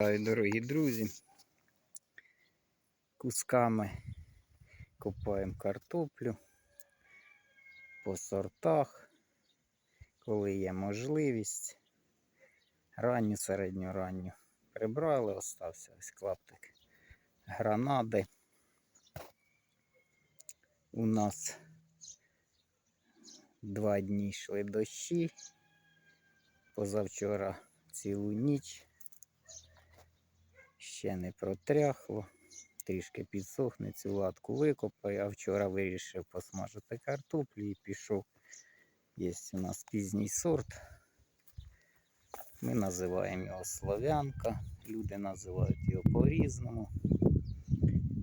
Дорогі друзі. Кусками копаємо картоплю по сортах, коли є можливість. Ранню, середню ранню прибрали, остався ось клаптик гранади. У нас два дні йшли дощі. Позавчора цілу ніч ще не протряхло, трішки підсохне, цю латку викопаю, а вчора вирішив посмажити картоплю і пішов. Є у нас пізній сорт. Ми називаємо його Слов'янка, люди називають його по-різному.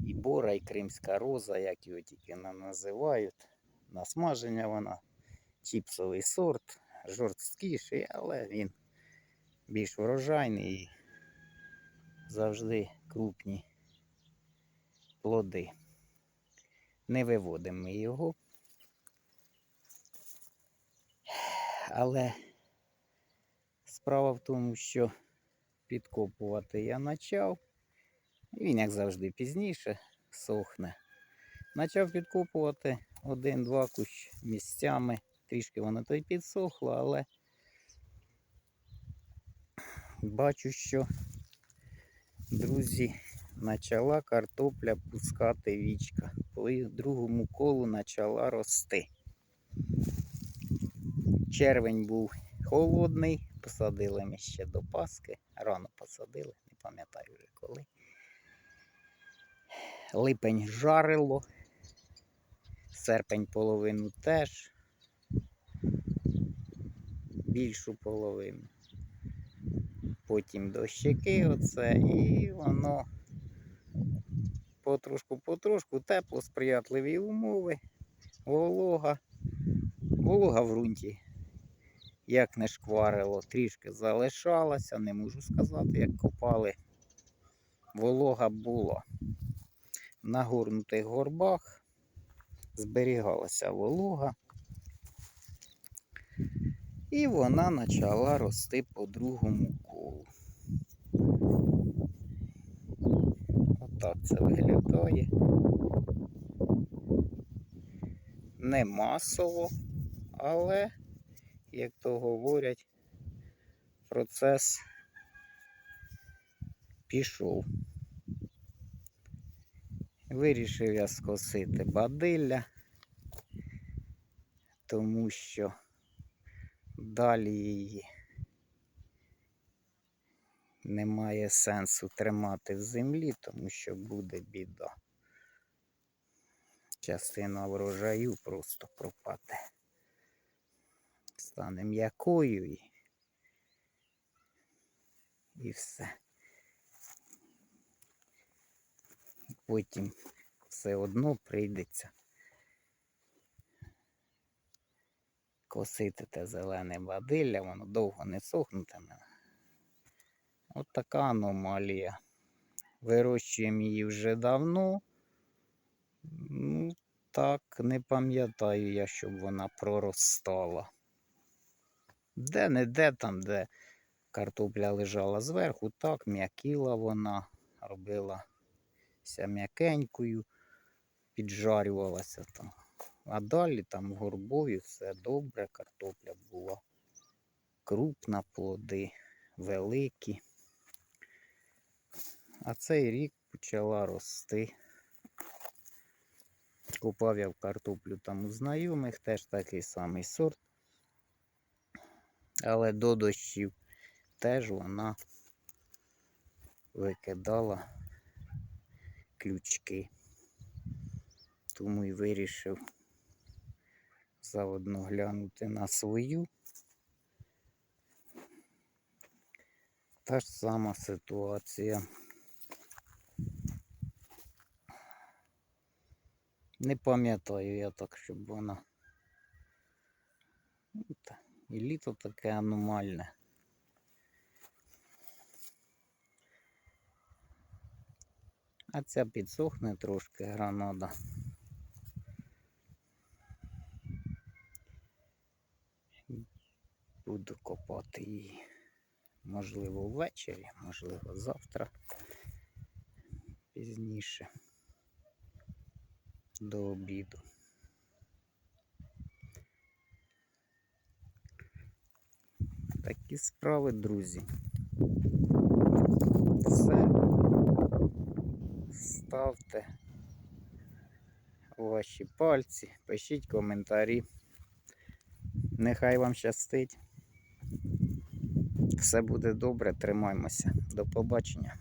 І бора, і кримська роза, як його тільки називають. На смаження вона чіпсовий сорт, жорсткіший, але він більш врожайний завжди крупні плоди. Не виводимо ми його. Але справа в тому, що підкопувати я почав. Він, як завжди, пізніше сохне. Почав підкопувати один-два кущ місцями. Трішки воно то й підсохло, але бачу, що друзі, почала картопля пускати вічка. По другому колу почала рости. Червень був холодний, посадили ми ще до Паски. Рано посадили, не пам'ятаю вже коли. Липень жарило, серпень половину теж, більшу половину потім дощики оце, і воно потрошку-потрошку, тепло, сприятливі умови, волога, волога в ґрунті, як не шкварило, трішки залишалася, не можу сказати, як копали. Волога була. На горнутих горбах зберігалася волога. І вона почала рости по другому колу. Отак це виглядає. Не масово, але, як то говорять, процес пішов. Вирішив я скосити бадилля, тому що далі її немає сенсу тримати в землі, тому що буде біда. Частина врожаю просто пропаде. Стане м'якою і, і все. Потім все одно прийдеться косити те зелене бадилля, воно довго не сохнутиме. От така аномалія. Вирощуємо її вже давно. Ну, так, не пам'ятаю я, щоб вона проростала. Де не де там, де картопля лежала зверху, так, м'якіла вона, робилася м'якенькою, піджарювалася там. А далі там в горбові все добре, картопля була крупна, плоди великі. А цей рік почала рости. Купав я в картоплю там у знайомих, теж такий самий сорт. Але до дощів теж вона викидала ключки. Тому і вирішив заодно глянути на свою. Та ж сама ситуація. Не пам'ятаю я так, щоб вона. Ну, І літо таке аномальне. А ця підсохне трошки гранада. Буду копати її. Можливо, ввечері, можливо, завтра. Пізніше. До обіду. Такі справи, друзі. Все. Ставте ваші пальці, пишіть коментарі. Нехай вам щастить. Все буде добре, тримаймося. До побачення.